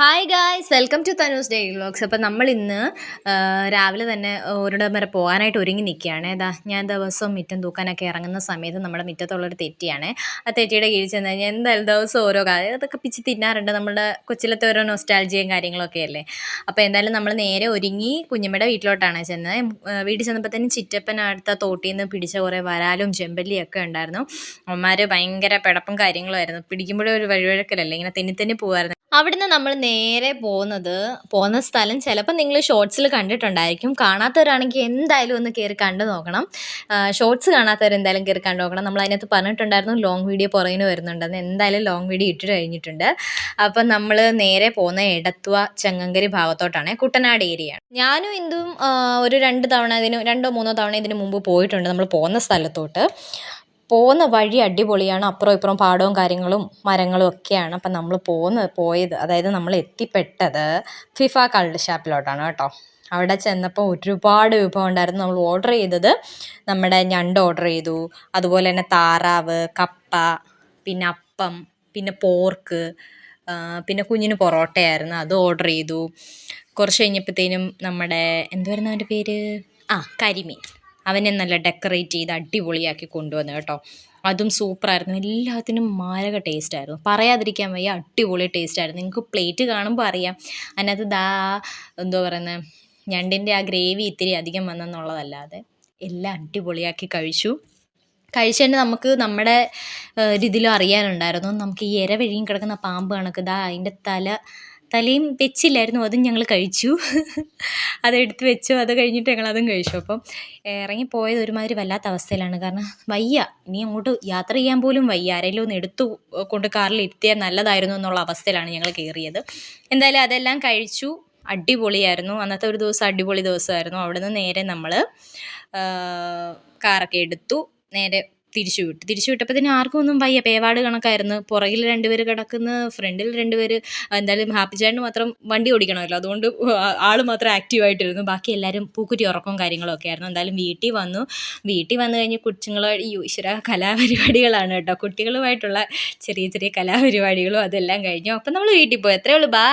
Hi guys welcome to Tanu's daily vlogs അപ്പോൾ നമ്മൾ ഇന്ന് രാവിലെ തന്നെ ഒരിടം വരെ പോകാനായിട്ട് ഒരുങ്ങി നിൽക്കുകയാണ്. ഏതാ ഞാൻ ദിവസവും മിറ്റം തൂക്കാനൊക്കെ ഇറങ്ങുന്ന സമയത്ത് നമ്മുടെ മുറ്റത്തുള്ളൊരു തെറ്റിയാണ്. ആ തെറ്റിയുടെ കീഴിൽ ചെന്ന് കഴിഞ്ഞാൽ എന്തായാലും ദിവസം ഓരോ കാര്യം അതൊക്കെ പിച്ച് തിന്നാറുണ്ട് നമ്മുടെ കൊച്ചിലത്തെ ഓരോ നൊസ്റ്റാൾജിയും കാര്യങ്ങളൊക്കെ അല്ലേ? അപ്പോൾ എന്തായാലും നമ്മൾ നേരെ ഒരുങ്ങി കുഞ്ഞമ്മയുടെ വീട്ടിലോട്ടാണ് ചെന്നത്. വീട്ടിൽ വീട്ടിൽ തന്നെ ചിറ്റപ്പൻ അടുത്ത തോട്ടിൽ നിന്ന് പിടിച്ച കുറേ വരാലും ചെമ്പല്ലിയും ഒക്കെ ഉണ്ടായിരുന്നു. അമ്മമാർ ഭയങ്കര പിടപ്പും കാര്യങ്ങളുമായിരുന്നു പിടിക്കുമ്പോഴേ ഒരു വഴിവഴക്കലല്ലേ ഇങ്ങനെ തെന്നി തെന്നി പോകുമായിരുന്നു അവിടുന്ന് നമ്മൾ നേരെ പോകുന്നത് പോകുന്ന സ്ഥലം ചിലപ്പോൾ നിങ്ങൾ ഷോർട്സിൽ കണ്ടിട്ടുണ്ടായിരിക്കും. കാണാത്തവരാണെങ്കിൽ എന്തായാലും ഒന്ന് കയറി കണ്ടു നോക്കണം. ഷോർട്സ് കാണാത്തവർ എന്തായാലും കയറി കണ്ടു നോക്കണം. നമ്മൾ അതിനകത്ത് പറഞ്ഞിട്ടുണ്ടായിരുന്നു ലോങ് വീഡിയോ പുറകിന് വരുന്നുണ്ടെന്ന്. എന്തായാലും ലോങ് വീഡിയോ ഇട്ടിട്ട് കഴിഞ്ഞിട്ടുണ്ട്. അപ്പം നമ്മൾ നേരെ പോകുന്ന എടത്വ ചെങ്ങങ്കരി ഭാഗത്തോട്ടാണ് കുട്ടനാട് ഏരിയ ഞാനും ഇന്ദും ഒരു രണ്ട് തവണ ഇതിന് രണ്ടോ മൂന്നോ തവണ ഇതിന് മുമ്പ് പോയിട്ടുണ്ട് നമ്മൾ പോകുന്ന സ്ഥലത്തോട്ട്. പോകുന്ന വഴി അടിപൊളിയാണ്. അപ്പുറം ഇപ്പുറം പാടവും കാര്യങ്ങളും മരങ്ങളും ഒക്കെയാണ് അപ്പം നമ്മൾ പോകുന്ന പോയത്. അതായത് നമ്മൾ എത്തിപ്പെട്ടത് ഫിഫ കൾഡ് ഷാപ്പിലോട്ടാണ് കേട്ടോ. അവിടെ ചെന്നപ്പോൾ ഒരുപാട് വിഭവം ഉണ്ടായിരുന്നു. നമ്മൾ ഓർഡർ ചെയ്തത് നമ്മുടെ ഞണ്ട് ഓർഡർ ചെയ്തു. അതുപോലെ തന്നെ താറാവ് കപ്പ പിന്നെ അപ്പം പിന്നെ പോർക്ക് പിന്നെ കുഞ്ഞിന് പൊറോട്ടയായിരുന്നു. അത് ഓർഡർ ചെയ്തു. കുറച്ച് കഴിഞ്ഞപ്പോഴത്തേനും നമ്മുടെ എന്തുവായിരുന്നു അവന്റെ പേര്? ആ കരിമീൻ. അവനെ നല്ല ഡെക്കറേറ്റ് ചെയ്ത് അടിപൊളിയാക്കി കൊണ്ടുവന്നു കേട്ടോ. അതും സൂപ്പറായിരുന്നു എല്ലാത്തിനും മാരക ടേസ്റ്റ് ആയിരുന്നു. പറയാതിരിക്കാൻ വയ്യ അടിപൊളി ടേസ്റ്റ് ആയിരുന്നു. നിങ്ങൾക്ക് പ്ലേറ്റ് കാണുമ്പോൾ അറിയാം. അതിനകത്ത് ദാ എന്തോ പറയുന്നത് ഞണ്ടിന്റെ ആ ഗ്രേവി ഇത്തിരി അധികം വന്നെന്നുള്ളതല്ലാതെ എല്ലാം അടിപൊളിയാക്കി കഴിച്ചു. കഴിച്ചതിന് നമുക്ക് നമ്മുടെ ഒരിതിലും അറിയാനുണ്ടായിരുന്നു. നമുക്ക് ഈ ഇര വഴിയും കിടക്കുന്ന പാമ്പ് കണക്ക് ദാ അതിന്റെ തല തലയും വെച്ചില്ലായിരുന്നു അതും ഞങ്ങൾ കഴിച്ചു. അതെടുത്ത് വെച്ചു അത് കഴിഞ്ഞിട്ട് ഞങ്ങൾ അതും കഴിച്ചു. അപ്പം ഇറങ്ങിപ്പോയത് ഒരുമാതിരി വല്ലാത്ത അവസ്ഥയിലാണ്. കാരണം വയ്യ. ഇനി അങ്ങോട്ട് യാത്ര ചെയ്യാൻ പോലും വയ്യ. ആരെങ്കിലും ഒന്ന് എടുത്തു കൊണ്ട് കാറിൽ ഇരുത്തിയാൽ നല്ലതായിരുന്നു എന്നുള്ള അവസ്ഥയിലാണ് ഞങ്ങൾ കയറിയത്. എന്തായാലും അതെല്ലാം കഴിച്ചു. അടിപൊളിയായിരുന്നു. അന്നത്തെ ഒരു ദിവസം അടിപൊളി ദിവസമായിരുന്നു. അവിടെ നിന്ന് നേരെ നമ്മൾ കാറൊക്കെ എടുത്തു. നേരെ തിരിച്ചു വിട്ടു. തിരിച്ചു വിട്ടപ്പോൾ തന്നെ ആർക്കും ഒന്നും വയ്യ. പേവാട് കണക്കായിരുന്നു. പുറകിൽ രണ്ടുപേർ കിടക്കുന്നു ഫ്രണ്ടിൽ രണ്ടുപേർ എന്തായാലും ഹാപ്പി ചേട്ടന് മാത്രം വണ്ടി ഓടിക്കണമല്ലോ അതുകൊണ്ട് ആൾ മാത്രം ആക്റ്റീവായിട്ടിരുന്നു ബാക്കി എല്ലാവരും പൂക്കുറ്റി ഉറക്കവും കാര്യങ്ങളൊക്കെ ആയിരുന്നു. എന്തായാലും വീട്ടിൽ വന്നു. വീട്ടിൽ വന്നു കഴിഞ്ഞ് കൊച്ചുങ്ങൾ ഈശ്വര കലാപരിപാടികളാണ് കേട്ടോ. കുട്ടികളുമായിട്ടുള്ള ചെറിയ ചെറിയ കലാപരിപാടികളും അതെല്ലാം കഴിഞ്ഞു. അപ്പം നമ്മൾ വീട്ടിൽ പോയി. അത്രേ ഉള്ളൂ. ബാ